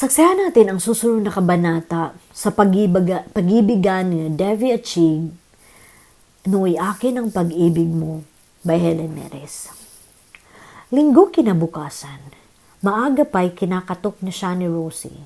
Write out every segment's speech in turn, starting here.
Saksihan natin ang susunod na kabanata sa pag-ibiga, pag-ibigan ni Devi at Chig, Nuy Akin ang Pag-ibig Mo by Helen Neres. Linggo kinabukasan, maaga pa'y kinakatok na siya ni Rosie.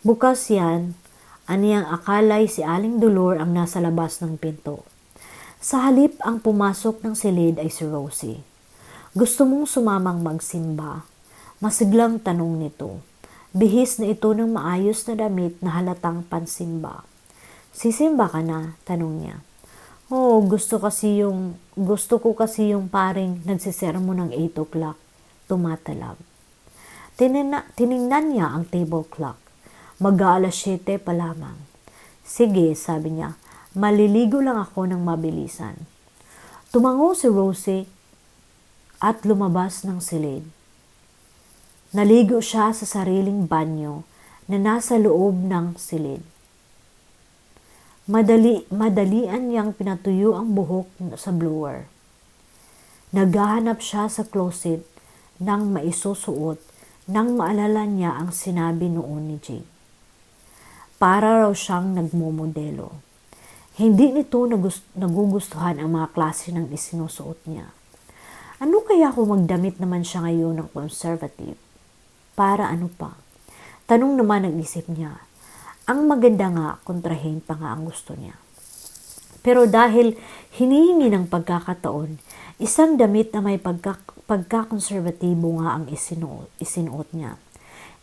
Bukas yan, aniyang akalay si Aling Dolor ang nasa labas ng pinto. Sa halip ang pumasok ng silid ay si Rosie. Gusto mong sumamang magsimba? Masiglang tanong nito. Bihis na ito ng maayos na damit na halatang pansimba. Sisimba ka na? Tanong niya. Oo, oh, gusto kasi yung, gusto ko kasi yung paring nagsisermo ng 8 o'clock. Tumatalab. Tinina, tiningnan niya ang table clock. Mag-aalas 7 pa lamang. Sige, sabi niya, maliligo lang ako ng mabilisan. Tumango si Rosie at lumabas ng silid. Naligo siya sa sariling banyo na nasa loob ng silid. Madali, madalian niyang pinatuyo ang buhok sa blower. Naghahanap siya sa closet ng maisusuot nang maalala niya ang sinabi noon ni Jake. Para raw siyang nagmomodelo. Hindi nito nagugustuhan ang mga klase ng isinusuot niya. Ano kaya kung magdamit naman siya ngayon ng conservative? Para ano pa? Tanong naman ang isip niya. Ang maganda nga, kontrahin pa nga ang gusto niya. Pero dahil hinihingi ng pagkakataon, isang damit na may pagka, pagkakonserbatibo nga ang isinuot, isinuot niya.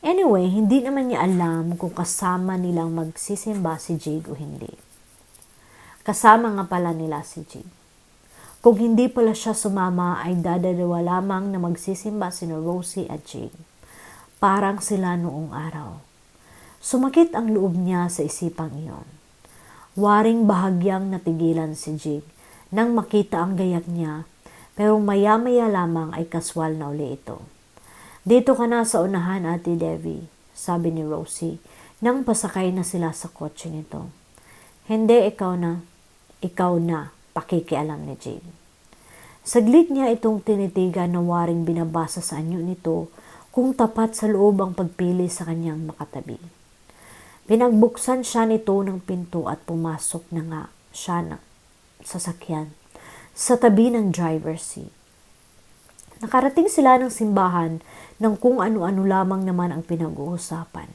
Anyway, hindi naman niya alam kung kasama nilang magsisimba si Jade o hindi. Kasama nga pala nila si Jade. Kung hindi pala siya sumama ay dadalawa lamang na magsisimba si Rosie at Jade parang sila noong araw. Sumakit ang loob niya sa isipang iyon. Waring bahagyang natigilan si Jig nang makita ang gayak niya, pero maya-maya lamang ay kaswal na uli ito. Dito ka na sa unahan, Ate Devi, sabi ni Rosie, nang pasakay na sila sa kotse nito. Hindi, ikaw na. Ikaw na, pakikialam ni Jig. Saglit niya itong tinitigan na waring binabasa sa anyo nito kung tapat sa loob ang pagpili sa kanyang makatabi. Pinagbuksan siya nito ng pinto at pumasok na nga siya ng sasakyan sa tabi ng driver's seat. Nakarating sila ng simbahan ng kung ano-ano lamang naman ang pinag-uusapan.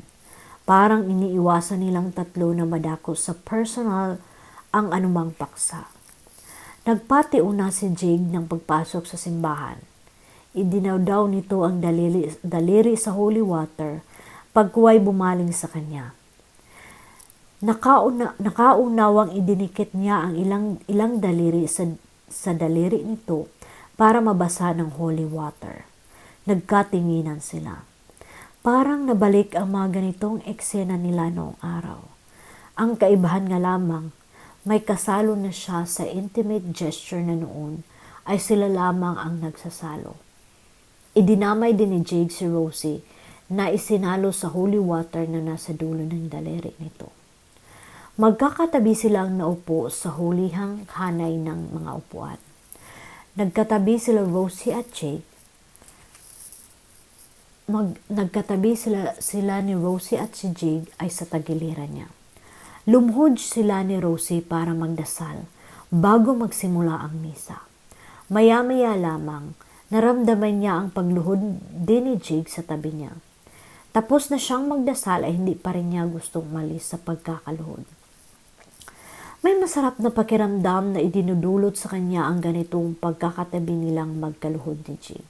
Parang iniiwasan nilang tatlo na madako sa personal ang anumang paksa. Nagpati una si Jig ng pagpasok sa simbahan Idinaw daw nito ang daliri, daliri sa holy water pagkuway bumaling sa kanya. Nakauna, nakaunawang idinikit niya ang ilang, ilang daliri sa, sa daliri nito para mabasa ng holy water. Nagkatinginan sila. Parang nabalik ang mga ganitong eksena nila noong araw. Ang kaibahan nga lamang, may kasalo na siya sa intimate gesture na noon ay sila lamang ang nagsasalo. Idinamay din ni Jake si Rosie na isinalo sa holy water na nasa dulo ng daleri nito. Magkakatabi silang naupo sa hulihang hanay ng mga upuan. Nagkatabi sila Rosie at Jake. Mag, nagkatabi sila, sila ni Rosie at si Jake ay sa tagiliran niya. Lumhod sila ni Rosie para magdasal bago magsimula ang misa. Maya-maya lamang, Naramdaman niya ang pagluhod din ni Jake sa tabi niya. Tapos na siyang magdasal ay hindi pa rin niya gustong malis sa pagkakaluhod. May masarap na pakiramdam na idinudulot sa kanya ang ganitong pagkakatabi nilang magkaluhod ni Jake.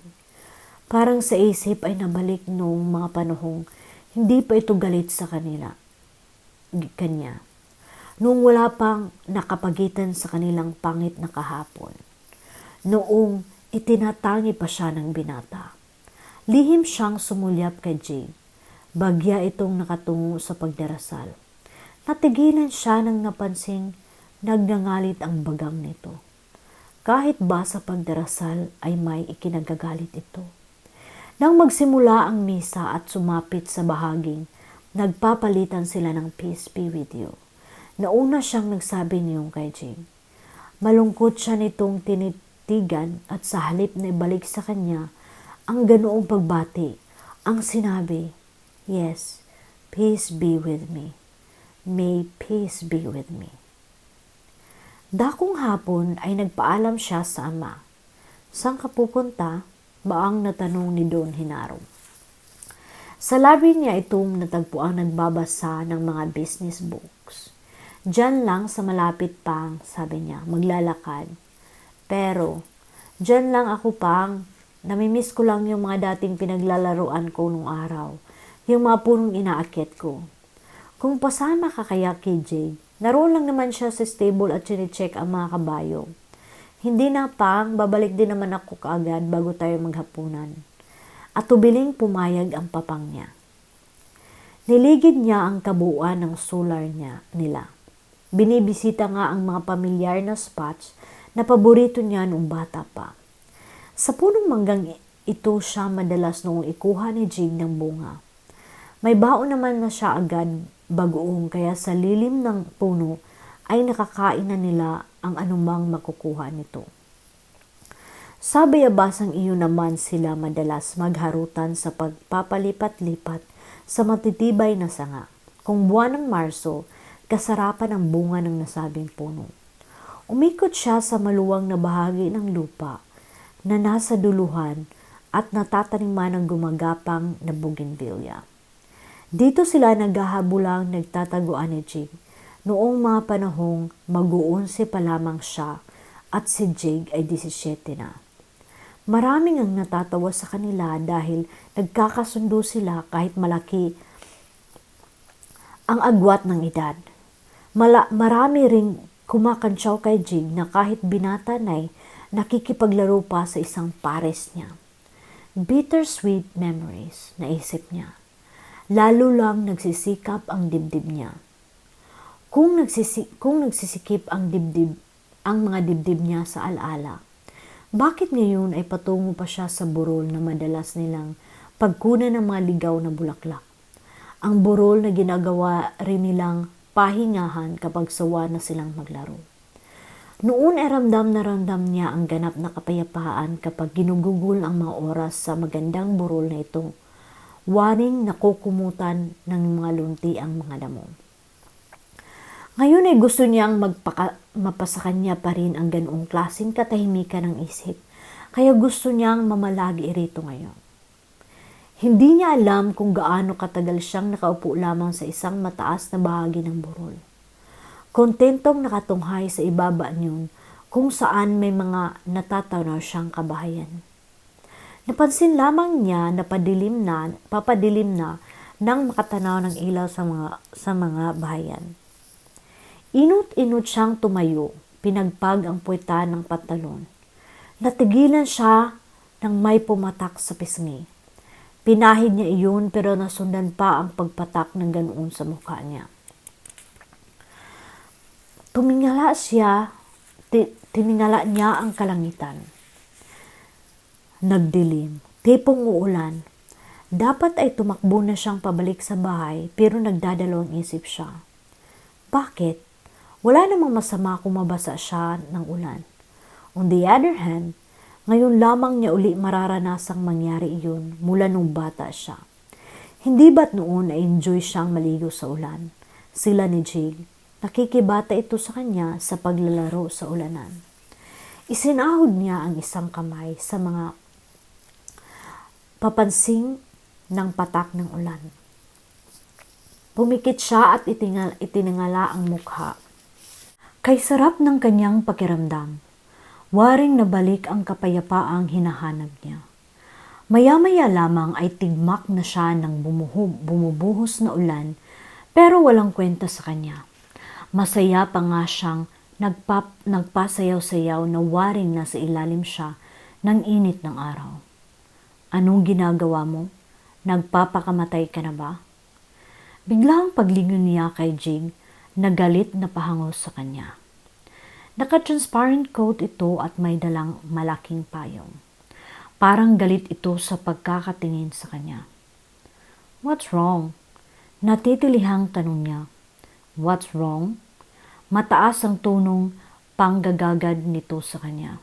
Parang sa isip ay nabalik noong mga panahong hindi pa ito galit sa kanila. Kanya. Noong wala pang nakapagitan sa kanilang pangit na kahapon. Noong Itinatangi pa siya ng binata. Lihim siyang sumulyap kay Jane. Bagya itong nakatungo sa pagdarasal. Natigilan siya nang napansing nagngangalit ang bagang nito. Kahit ba sa pagdarasal ay may ikinagagalit ito. Nang magsimula ang misa at sumapit sa bahaging, nagpapalitan sila ng with you. Nauna siyang nagsabi niyong kay Jane. Malungkot siya nitong tinit tinitigan at sa halip na ibalik sa kanya ang ganoong pagbati, ang sinabi, Yes, peace be with me. May peace be with me. Dakong hapon ay nagpaalam siya sa ama. Saan ka pupunta? Baang natanong ni Don Hinaro. Sa labi niya itong natagpuan nagbabasa ng mga business books. Diyan lang sa malapit pang, sabi niya, maglalakad. Pero, diyan lang ako pang, namimiss ko lang yung mga dating pinaglalaruan ko nung araw. Yung mga punong inaakit ko. Kung pasama ka kaya kay Jade, naroon lang naman siya sa stable at chinecheck ang mga kabayo. Hindi na pang, babalik din naman ako kaagad bago tayo maghapunan. At tubiling pumayag ang papang niya. Niligid niya ang kabuuan ng solar niya, nila. Binibisita nga ang mga pamilyar na spots na paborito niya noong bata pa. Sa punong manggang ito siya madalas noong ikuha ni Jig ng bunga. May baon naman na siya agad bagoong kaya sa lilim ng puno ay nakakain na nila ang anumang makukuha nito. Sa bayabasang iyon naman sila madalas magharutan sa pagpapalipat-lipat sa matitibay na sanga. Kung buwan ng Marso, kasarapan ang bunga ng nasabing puno. Umikot siya sa maluwang na bahagi ng lupa na nasa duluhan at natataniman ng gumagapang na bougainvillea. Dito sila naghahabulang nagtataguan ni Jig. Noong mga panahong mag-uunsi pa lamang siya at si Jig ay 17 na. Maraming ang natatawa sa kanila dahil nagkakasundo sila kahit malaki ang agwat ng edad. Mala, marami ring kumakansyaw kay Jig na kahit binata na'y nakikipaglaro pa sa isang pares niya. Bittersweet memories, naisip niya lalo lang nagsisikap ang dibdib niya. Kung, nagsisi, kung nagsisikip ang dibdib, ang mga dibdib niya sa alaala, bakit ngayon ay patungo pa siya sa burol na madalas nilang pagkunan ng mga ligaw na bulaklak? Ang burol na ginagawa rin nilang pahingahan kapag sawa na silang maglaro. Noon ay ramdam na ramdam niya ang ganap na kapayapaan kapag ginugugol ang mga oras sa magandang burol na itong waring nakukumutan ng mga lunti ang mga damo. Ngayon ay gusto niyang magpaka, mapasa kanya pa rin ang ganoong klaseng katahimikan ng isip, kaya gusto niyang mamalagi rito ngayon. Hindi niya alam kung gaano katagal siyang nakaupo lamang sa isang mataas na bahagi ng burol. Kontentong nakatunghay sa ibaba niyon kung saan may mga natatanaw siyang kabahayan. Napansin lamang niya na padilim na, papadilim na nang makatanaw ng ilaw sa mga, sa mga bahayan. Inut-inut siyang tumayo, pinagpag ang puweta ng pantalon. Natigilan siya nang may pumatak sa pisngi. Pinahid niya iyon pero nasundan pa ang pagpatak ng ganoon sa mukha niya. Tumingala siya, tiningala niya ang kalangitan Nagdilim, tipong uulan. Dapat ay tumakbo na siyang pabalik sa bahay pero nagdadalawang isip siya. Bakit? Wala namang masama kung mabasa siya ng ulan. On the other hand, ngayon lamang niya uli mararanasang mangyari iyon mula nung bata siya. Hindi ba't noon na enjoy siyang maligo sa ulan? Sila ni Jig, nakikibata ito sa kanya sa paglalaro sa ulanan. Isinahod niya ang isang kamay sa mga papansing ng patak ng ulan. Pumikit siya at itingal, itiningala ang mukha. Kay sarap ng kanyang pakiramdam, waring nabalik ang kapayapaang hinahanap niya. Maya-maya lamang ay tigmak na siya ng bumuhub, bumubuhos na ulan pero walang kwenta sa kanya. Masaya pa nga siyang nagpap, nagpasayaw-sayaw na waring nasa ilalim siya ng init ng araw. Anong ginagawa mo? Nagpapakamatay ka na ba? Biglang paglingon niya kay Jig, nagalit na pahangos sa kanya. Naka-transparent coat ito at may dalang malaking payong. Parang galit ito sa pagkakatingin sa kanya. What's wrong? Natitilihang tanong niya. What's wrong? Mataas ang tonong panggagagad nito sa kanya.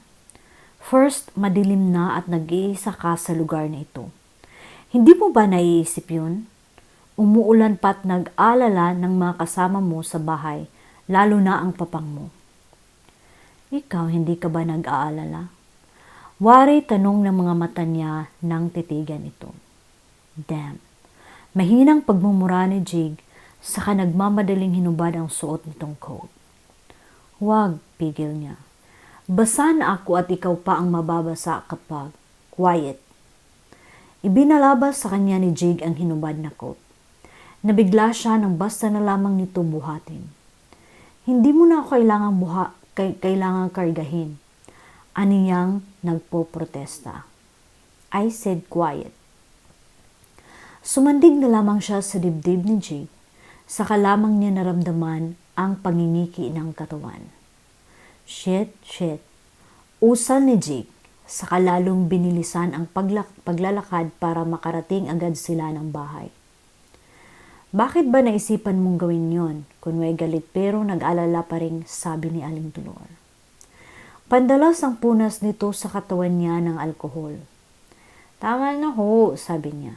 First, madilim na at nag-iisa ka sa lugar na ito. Hindi mo ba naiisip yun? Umuulan pa't nag-alala ng mga kasama mo sa bahay, lalo na ang papang mo. Ikaw, hindi ka ba nag-aalala? Wari tanong ng mga mata niya nang titigan ito. Damn. Mahinang pagmumura ni Jig, saka nagmamadaling hinubad ang suot nitong coat. Huwag, pigil niya. Basa na ako at ikaw pa ang mababasa kapag quiet. Ibinalabas sa kanya ni Jig ang hinubad na coat. Nabigla siya nang basta na lamang nito buhatin. Hindi mo na ako kailangang buha, kay, kailangang kargahin. Aniyang nagpo-protesta. I said quiet. Sumandig na lamang siya sa dibdib ni Jig, saka lamang niya naramdaman ang pangingiki ng katawan. Shit, shit. Usal ni Jig, saka lalong binilisan ang pagla- paglalakad para makarating agad sila ng bahay. Bakit ba naisipan mong gawin yon? Kunway galit pero nag-alala pa rin sabi ni Aling Dolor. Pandalas ang punas nito sa katawan niya ng alkohol. Tama na ho, sabi niya.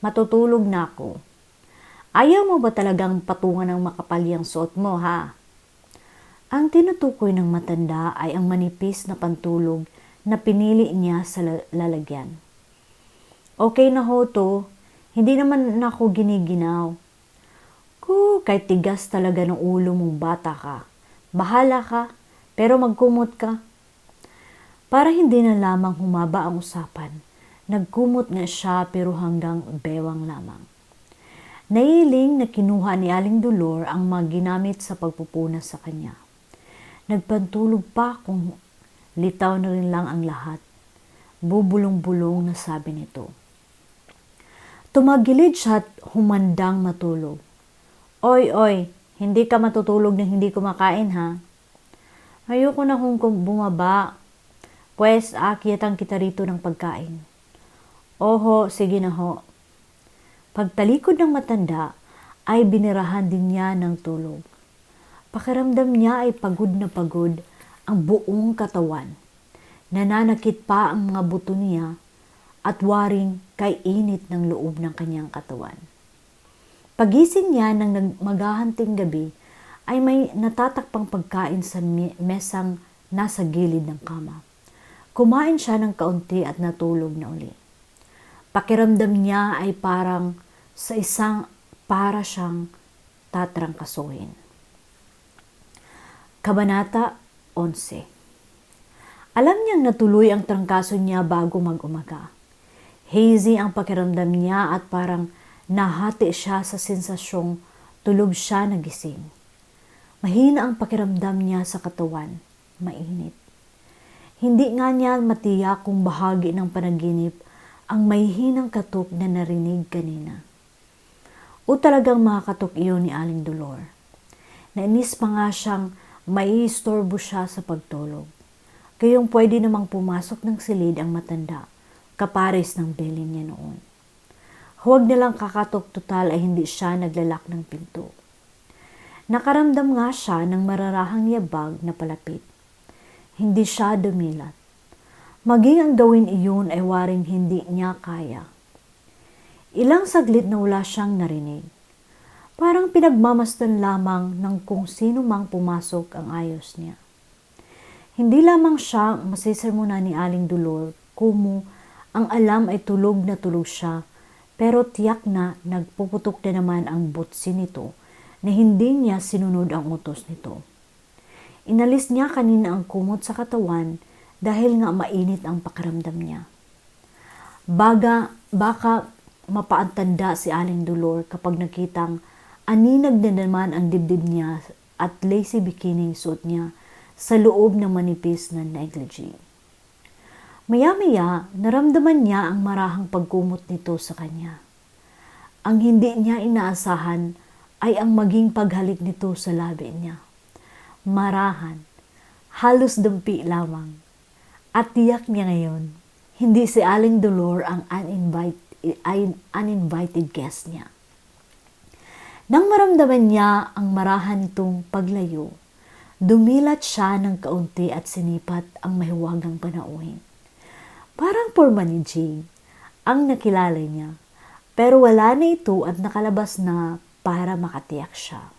Matutulog na ako. Ayaw mo ba talagang patungan ng makapalyang suot mo, ha? Ang tinutukoy ng matanda ay ang manipis na pantulog na pinili niya sa lalagyan. Okay na ho to, hindi naman ako giniginaw. Ku, kahit tigas talaga ng ulo mong bata ka. Bahala ka, pero magkumot ka. Para hindi na lamang humaba ang usapan, nagkumot nga siya pero hanggang bewang lamang. Nailing na kinuha ni Aling Dolor ang mga ginamit sa pagpupunas sa kanya. Nagpantulog pa kung litaw na rin lang ang lahat. Bubulong-bulong na sabi nito. Tumagilid siya at humandang matulog. Oy, oy, hindi ka matutulog na hindi kumakain ha? Ayoko na kung bumaba. Pwes, aakyatan kita rito ng pagkain. Oho, sige na ho. Pagtalikod ng matanda, ay binirahan din niya ng tulog. Pakiramdam niya ay pagod na pagod ang buong katawan. Nananakit pa ang mga buto niya at waring kay init ng loob ng kanyang katawan. Pagising niya ng maghahanting gabi ay may natatakpang pagkain sa mesang nasa gilid ng kama. Kumain siya ng kaunti at natulog na uli. Pakiramdam niya ay parang sa isang para siyang tatrangkasuhin. Kabanata 11 Alam niyang natuloy ang trangkaso niya bago mag-umaga. Hazy ang pakiramdam niya at parang Nahati siya sa sensasyong tulog siya nagising. Mahina ang pakiramdam niya sa katawan, mainit. Hindi nga niya matiyak kung bahagi ng panaginip ang may hinang katok na narinig kanina. O talagang makakatok iyon ni Aling Dolor. Nainis pa nga siyang maiistorbo siya sa pagtulog. Kayong pwede namang pumasok ng silid ang matanda, kapares ng belin niya noon. Huwag nilang kakatok total ay hindi siya naglalak ng pinto. Nakaramdam nga siya ng mararahang yabag na palapit. Hindi siya dumilat. Maging ang gawin iyon ay waring hindi niya kaya. Ilang saglit na wala siyang narinig. Parang pinagmamastan lamang ng kung sino mang pumasok ang ayos niya. Hindi lamang siya masisermona ni Aling Dolor kumu ang alam ay tulog na tulog siya pero tiyak na nagpuputok na naman ang butsi nito na hindi niya sinunod ang utos nito. Inalis niya kanina ang kumot sa katawan dahil nga mainit ang pakiramdam niya. Baga, baka mapaantanda si Aling Dolor kapag nakitang aninag na naman ang dibdib niya at lacy bikini suot niya sa loob ng manipis na negligee. Maya-maya, naramdaman niya ang marahang pagkumot nito sa kanya. Ang hindi niya inaasahan ay ang maging paghalik nito sa labi niya. Marahan, halos dumpi lamang. At tiyak niya ngayon, hindi si Aling Dolor ang uninvited, uninvited guest niya. Nang maramdaman niya ang marahan nitong paglayo, dumilat siya ng kaunti at sinipat ang mahiwagang panauhin. Parang porma ni Jane ang nakilala niya Pero wala na ito at nakalabas na para makatiyak siya.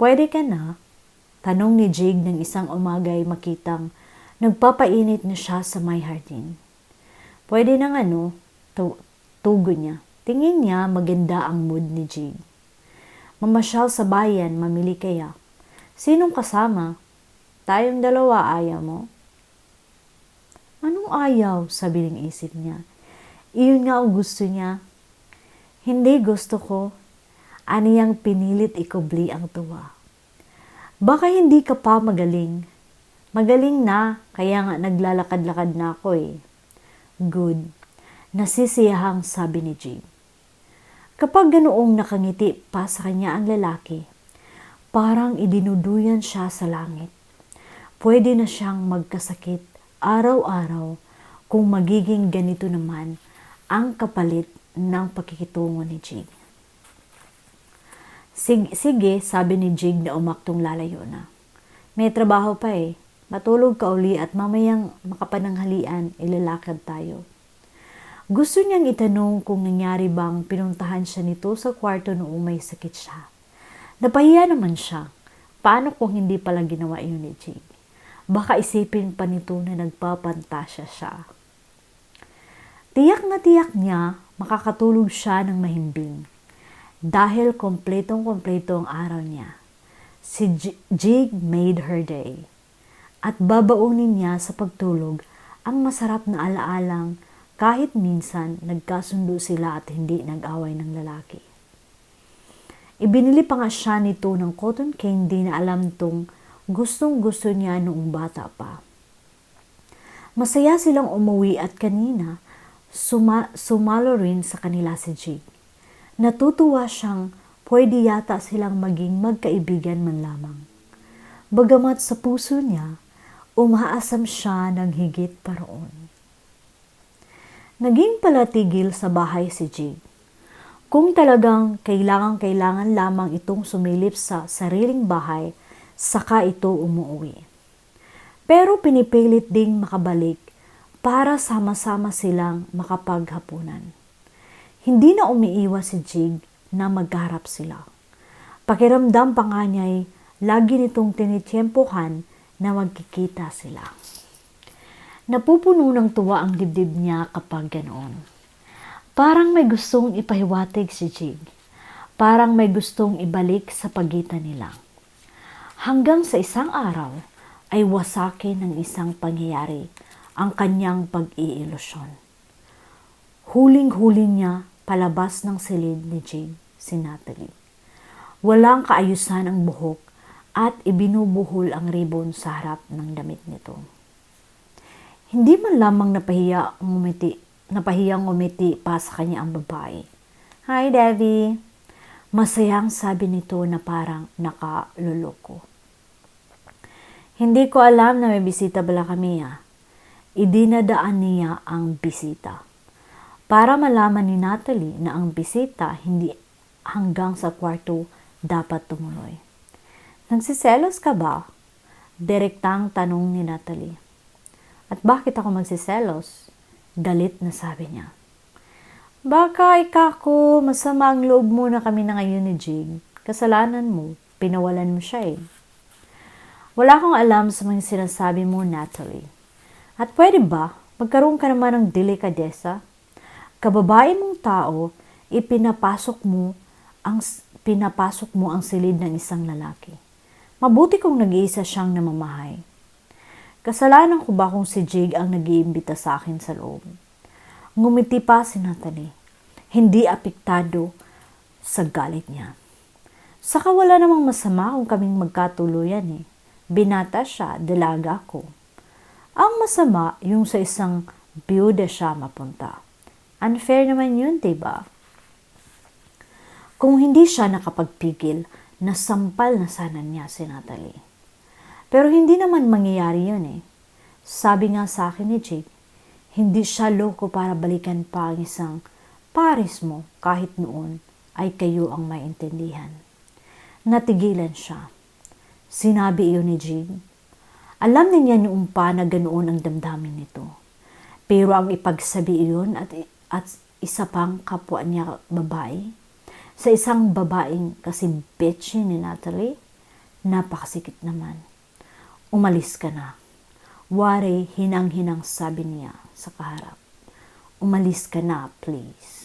Pwede ka na? Tanong ni Jig ng isang umagay makitang nagpapainit na siya sa may hardin. Pwede nang ano, tu- tugon niya. Tingin niya maganda ang mood ni Jig. Mamasyal sa bayan, mamili kaya. Sinong kasama? Tayong dalawa ayaw mo? Ayaw? Sabi ng isip niya. Iyon nga ang gusto niya. Hindi gusto ko. Aniyang pinilit ikubli ang tuwa. Baka hindi ka pa magaling. Magaling na, kaya nga naglalakad-lakad na ako eh. Good. Nasisiyahang sabi ni Jig. Kapag ganoong nakangiti pa sa kanya ang lalaki, parang idinuduyan siya sa langit. Pwede na siyang magkasakit araw-araw kung magiging ganito naman ang kapalit ng pakikitungo ni Jig. Sige, sabi ni Jig na umaktong lalayo na. May trabaho pa eh. Matulog ka uli at mamayang makapananghalian, ilalakad tayo. Gusto niyang itanong kung nangyari bang pinuntahan siya nito sa kwarto noong may sakit siya. Napahiya naman siya. Paano kung hindi pala ginawa iyon ni Jig? Baka isipin pa nito na nagpapantasya siya. Tiyak na tiyak niya makakatulog siya ng mahimbing dahil kompletong-kompleto ang araw niya. Si J- Jig made her day at babaunin niya sa pagtulog ang masarap na alaalang kahit minsan nagkasundo sila at hindi nag-away ng lalaki. Ibinili pa nga siya nito ng cotton candy na alam tong gustong gusto niya noong bata pa. Masaya silang umuwi at kanina suma- sumalo rin sa kanila si Jig. Natutuwa siyang pwede yata silang maging magkaibigan man lamang. Bagamat sa puso niya, umaasam siya ng higit pa roon. Naging palatigil sa bahay si Jig. Kung talagang kailangan-kailangan lamang itong sumilip sa sariling bahay, saka ito umuwi. Pero pinipilit ding makabalik para sama-sama silang makapaghapunan. Hindi na umiiwas si Jig na magharap sila. Pakiramdam pa nga niya'y lagi nitong tinitiyempohan na magkikita sila. Napupuno ng tuwa ang dibdib niya kapag ganoon. Parang may gustong ipahiwatig si Jig. Parang may gustong ibalik sa pagitan nila. Hanggang sa isang araw ay wasakin ng isang pangyayari ang kanyang pag-iilusyon. Huling-huling niya palabas ng silid ni Jig si Natalie. Walang kaayusan ang buhok at ibinubuhol ang ribbon sa harap ng damit nito. Hindi man lamang napahiya ang umiti, napahiyang umiti pa sa kanya ang babae. Hi, Debbie! Masayang sabi nito na parang nakaluloko. Hindi ko alam na may bisita bala kami ah. Idinadaan niya ang bisita. Para malaman ni Natalie na ang bisita hindi hanggang sa kwarto dapat tumuloy. Nagsiselos ka ba? Direktang tanong ni Natalie. At bakit ako magsiselos? Galit na sabi niya. Baka ikako, masama ang loob mo na kami na ngayon ni Jig. Kasalanan mo, pinawalan mo siya eh. Wala akong alam sa mga sinasabi mo, Natalie. At pwede ba, magkaroon ka naman ng delikadesa? Kababae mong tao, ipinapasok mo ang pinapasok mo ang silid ng isang lalaki. Mabuti kung nag-iisa siyang namamahay. Kasalanan ko ba kung si Jig ang nag-iimbita sa akin sa loob? Ngumiti pa si Natalie. Hindi apektado sa galit niya. Saka wala namang masama kung kaming magkatuluyan eh. Binata siya, dalaga ko. Ang masama yung sa isang biyuda siya mapunta. Unfair naman yun, diba? Kung hindi siya nakapagpigil, nasampal na sana niya si Natalie. Pero hindi naman mangyayari yun eh. Sabi nga sa akin ni Jake, hindi siya loko para balikan pa ang isang pares mo kahit noon ay kayo ang may intindihan. Natigilan siya. Sinabi iyon ni Jig. Alam na niya noong pa na ganoon ang damdamin nito. Pero ang ipagsabi iyon at, at isa pang kapwa niya babae, sa isang babaeng kasi bitchy ni Natalie, napakasikip naman. Umalis ka na. Wari, hinang-hinang sabi niya sa kaharap. Umalis ka na, please.